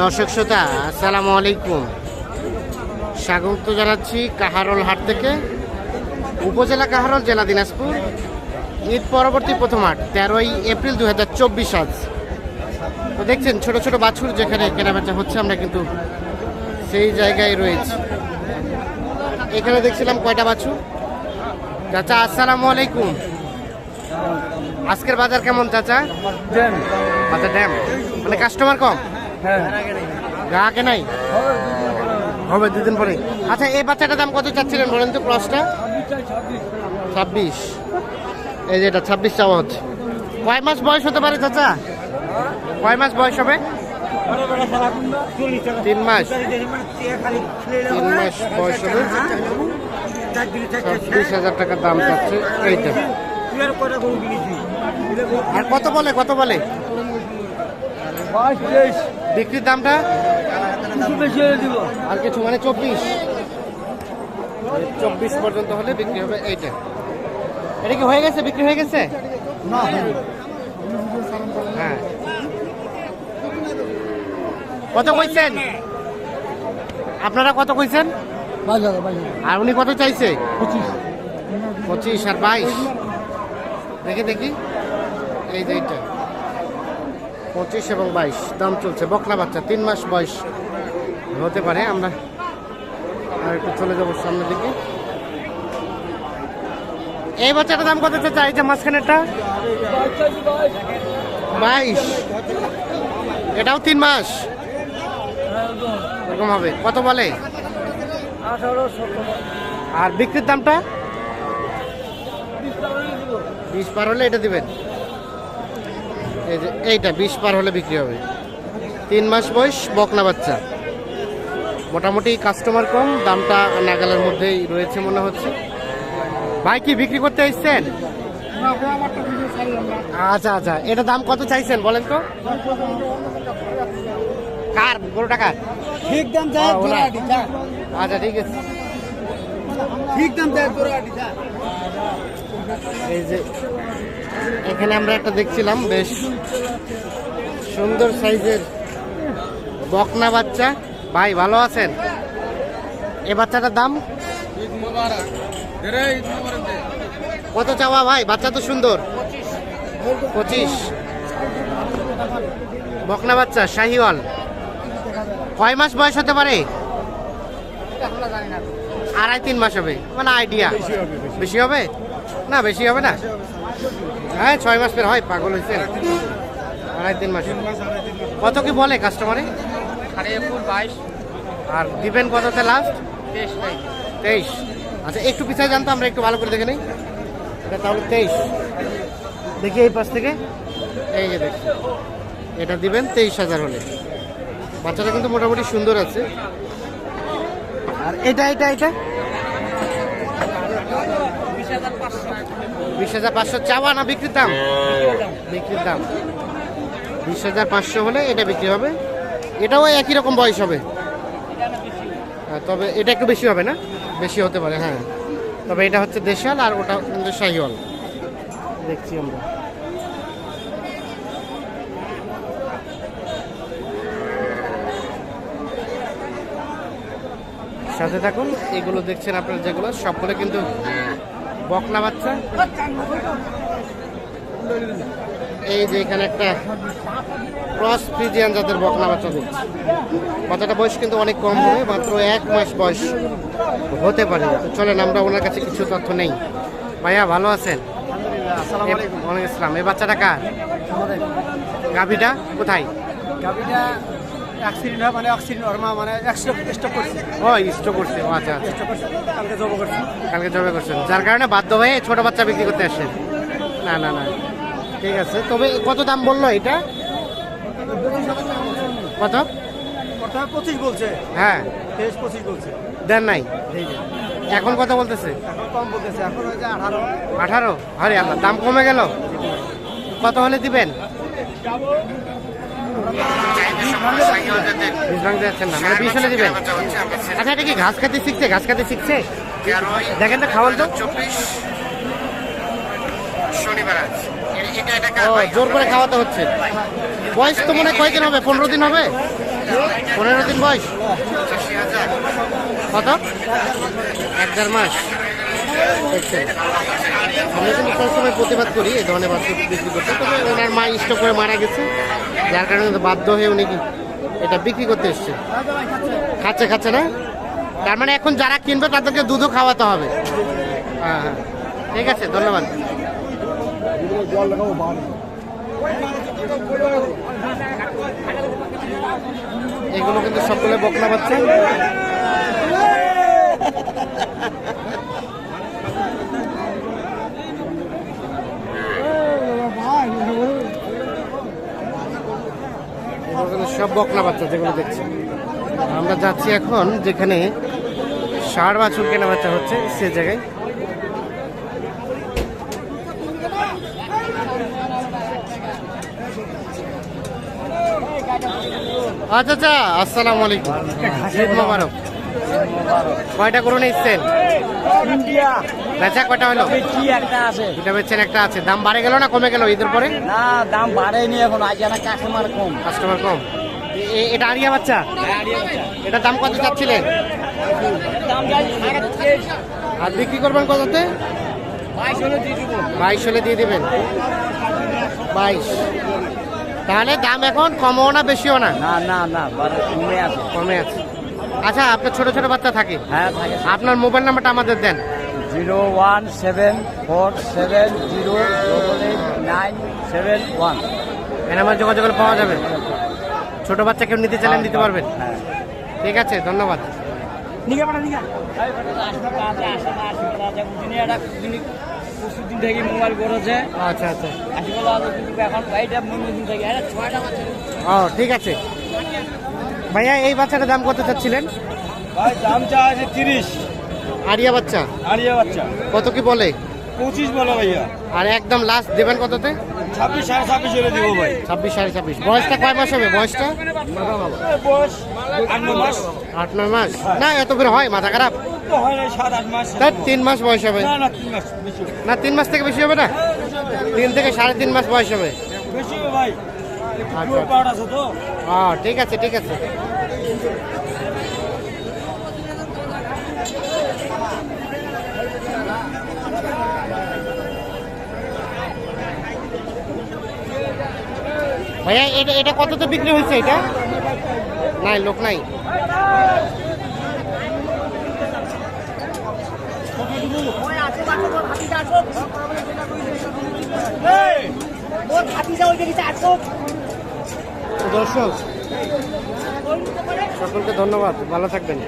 দর্শক শ্রোতা আসসালামু আলাইকুম। স্বাগত জানাচ্ছি কাহারোল হাট থেকে। উপজেলা কাহারোল জেলা দিনাজপুর। ঈদ পরবর্তী প্রথম হাট তেরোই এপ্রিল দু হাজার চব্বিশ আজ। তো দেখছেন ছোট ছোট বাছুর যেখানে কেনাবেচা হচ্ছে আমরা কিন্তু সেই জায়গায় রয়েছি। এখানে দেখছিলাম কয়টা বাছুর? চাচা আসসালামু আলাইকুম। আজকের বাজার কেমন চাচা? বাজার ড্যাম। মানে কাস্টমার কম? হ্যাঁ। গ্রাহকে নাই? হবে দুদিন পরে আচ্ছা এই বাচ্চাটার দাম কত চাচ্ছিলেন বলেন তো ক্রসটা? ছাব্বিশ। এই যে এটা, ছাব্বিশ হচ্ছে কয় মাস বয়স হতে পারে চাচা? কয় মাস বয়স হবে? তিন মাস। তিন মাস বয়স হবে। ছাব্বিশ হাজার টাকার দাম চাচ্ছে। এইটা। আর কত বলে কত বলে? বিক্রির দামটা? আর কিছু মানে চব্বিশ? চব্বিশ পর্যন্ত হলে বিক্রি হবে এইটা। এটা কি হয়ে গেছে? বিক্রি হয়ে গেছে? না হ্যাঁ। কত কইছেন? আপনারা কত কইছেন? আর উনি কত চাইছে? পঁচিশ। পঁচিশ আর বাইশ। দেখি দেখি। এই যে এইটা। পঁচিশ এবং বাইশ। দাম চলছে। বকলা বাচ্চা তিন মাস বয়স হতে পারে। আমরা আর একটু চলে যাব সামনের দিকে। এই বাচ্চাটার দাম কত চাই? যে মাঝখানেরটা। বাইশ। এটাও তিন মাস। এরকম হবে। কত বলে? আর বিক্রির দামটা? বিশ পার হলে এটা দিবেন। এই যে এইটা বিশ পার হলে বিক্রি হবে। তিন মাস বয়স বকনা বাচ্চা। মোটামুটি কাস্টমার কম দামটা নাগালের মধ্যেই রয়েছে মনে হচ্ছে। ভাই কি বিক্রি করতে এসছেন? আচ্ছা আচ্ছা। এটা দাম কত চাইছেন বলেন তো? কার? গরুটা কার ঠিক দাম। আচ্ছা ঠিক আছে। ঠিক দাম এই যে এখানে আমরা একটা দেখছিলাম বেশ সুন্দর সাইজের বকনা বাচ্চা। ভাই ভালো আছেন? এ বাচ্চাটার দাম? কত চাওয়া ভাই? বাচ্চা তো সুন্দর। পঁচিশ। বকনা বাচ্চা শাহিওয়াল। কয় মাস বয়স হতে পারে? আড়াই তিন মাস হবে। মানে আইডিয়া বেশি হবে? না বেশি হবে না? হ্যাঁ ছয় মাস পর হয় পাগল হয়েছে আড়াই তিন মাস। কত কি বলে কাস্টমারে বাইশ। আর দিবেন কততে লাস্ট তেইশ আচ্ছা একটু পিছিয়ে জানতো আমরা একটু ভালো করে দেখে নিই। এটা তাহলে তেইশ। দেখি এই পাশ থেকে। এই যে দেখি এটা দিবেন তেইশ হাজার হলে। বাচ্চাটা কিন্তু মোটামুটি সুন্দর আছে। আর এটা এটা এটা? বিশ হাজার পাঁচশো চাওয়া না বিক্রির দাম? বিক্রির দাম। বিশ হাজার পাঁচশো হলে এটা বিক্রি হবে। এটাও একই রকম বয়স হবে। হ্যাঁ, তবে এটা একটু বেশি হবে না? বেশি হতে পারে হ্যাঁ। তবে এটা হচ্ছে দেশাল আর ওটা শাহিওয়াল। দেখছি আমরা। সাথে থাকুন এগুলো দেখছেন আপনারা যেগুলো সবগুলো কিন্তু বকনা বাচ্চা। এই যে এখানে একটা ক্রস ফ্রিজিয়ান জাতের বকনা বাচ্চা দেখছি বাচ্চাটা বয়স কিন্তু অনেক কম হবে মাত্র এক মাস বয়স হতে পারে। চলেন আমরা ওনার কাছে কিছু তথ্য নেই। ভাইয়া ভালো আছেন? ওয়ালাইকুম আসসালাম। এই বাচ্চাটা কার? গাভিটা কোথায়? গাড়িটা অ্যাক্সিডেন্ট হয় মানে অ্যাক্সিডেন্ট ওর মা মানে স্টপ করছে। ও স্ট্রোক করছে আচ্ছা আচ্ছা। করছে কালকে জব করছে। কালকে জবে করছেন যার কারণে বাধ্য হয়ে ছোট বাচ্চা বিক্রি করতে আসছেন না না না। ঠিক আছে তবে কত দাম বলল এটা? কত? প্রথমে পঁচিশ বলছে। হ্যাঁ। তেইশ পঁচিশ বলছে। দেন নাই। এখন কত বলতেছে? এখন কম বলতেছে এখন হয়েছে আঠারো। আঠারো? আরে আল্লাহ দাম কমে গেল? কত হলে দিবেন? আচ্ছা এটা কি ঘাস খেতে শিখছে? ঘাস খেতে শিখছে? দেখেন তো তো? জোর করে খাওয়াতে হচ্ছে। বয়স তো মনে কয়দিন হবে? পনেরো দিন হবে? পনেরো দিন বয়স? কত? এক দেড় মাস। আমরা কিন্তু সবসময় প্রতিবাদ করি, এই ধরনের বাচ্চা বিক্রি করতে। তবে ওনার মা ইষ্ট করে মারা গেছে। যার কারণে বাধ্য হয়ে উনি এটা বিক্রি করতে এসছে। খাচ্ছে খাচ্ছে না? তার মানে এখন যারা কিনবে তাদেরকে দুধও খাওয়াতে হবে। হ্যাঁ হ্যাঁ। ঠিক আছে, ধন্যবাদ। এগুলো কিন্তু সকলে বকনা বাচ্চা। সব বকনা বাচ্চা যেগুলো দেখছি। আমরা যাচ্ছি এখন যেখানে ষাড় বাছুর কেনা বাচ্চা হচ্ছে সে জায়গায়। আচ্ছা আচ্ছা আসসালামু আলাইকুম। ঈদ মোবারক। কয়টা করুন এসছেন বেচা কয়টা হলো? কি একটা আছে। এটা বেচছেন একটা আছে। দাম বাড়ে গেল না কমে গেল ঈদের পরে? না দাম বাড়েনি এখন আজ কাস্টমার কম। কাস্টমার কম। এটা আরিয়া বাচ্চা? এটা দাম কত চাচ্ছিলেন আর বিক্রি করবেন কততে? বাইশ হলে দিয়ে দিবেন। বাইশ। তাহলে দাম এখন কমও না বেশিও না? না না না কমে আছে। কমে আছে। আচ্ছা আপনার ছোট ছোট বাচ্চা থাকে? হ্যাঁ থাকে। আপনার মোবাইল নাম্বারটা আমাদের দেন। Zero one seven four seven zero double eight nine seven one. এর আমার যোগাযোগ পাওয়া যাবে। ছোট বাচ্চা কেউ নিতে চাইলেন দিতে পারবেন? হ্যাঁ। ঠিক আছে ধন্যবাদ। নিগা দিন থেকে মোবাইল করেছে আচ্ছা আচ্ছা। ও ঠিক আছে। ভাইয়া এই বাচ্চাটার দাম কত চাচ্ছিলেন? ভাই দাম চা আছে তিরিশ। আরিয়া বাচ্চা? আরিয়া বাচ্চা। কত কি বলে? পঁচিশ বলো ভাইয়া। আর একদম লাস্ট দেবেন কততে? ছাব্বিশ সাড়ে ছাব্বিশ হলে দিব ভাই। ছাব্বিশ সাড়ে ছাব্বিশ। বয়সটা কয় মাস হবে? বয়সটা? বয়স আট মাস। আট নয় মাস। না এত করে হয়? মাথা খারাপ? হয় তার তিন মাস বয়স হবে। না তিন মাস থেকে বেশি হবে না? তিন থেকে সাড়ে তিন মাস বয়স হবে। আচ্ছা। ও ঠিক আছে ঠিক আছে। ভাইয়া, এটা এটা কততে বিক্রি হয়েছে এটা? নাই, লোক নাই। দর্শক, সকলকে ধন্যবাদ। ভালো থাকবেন।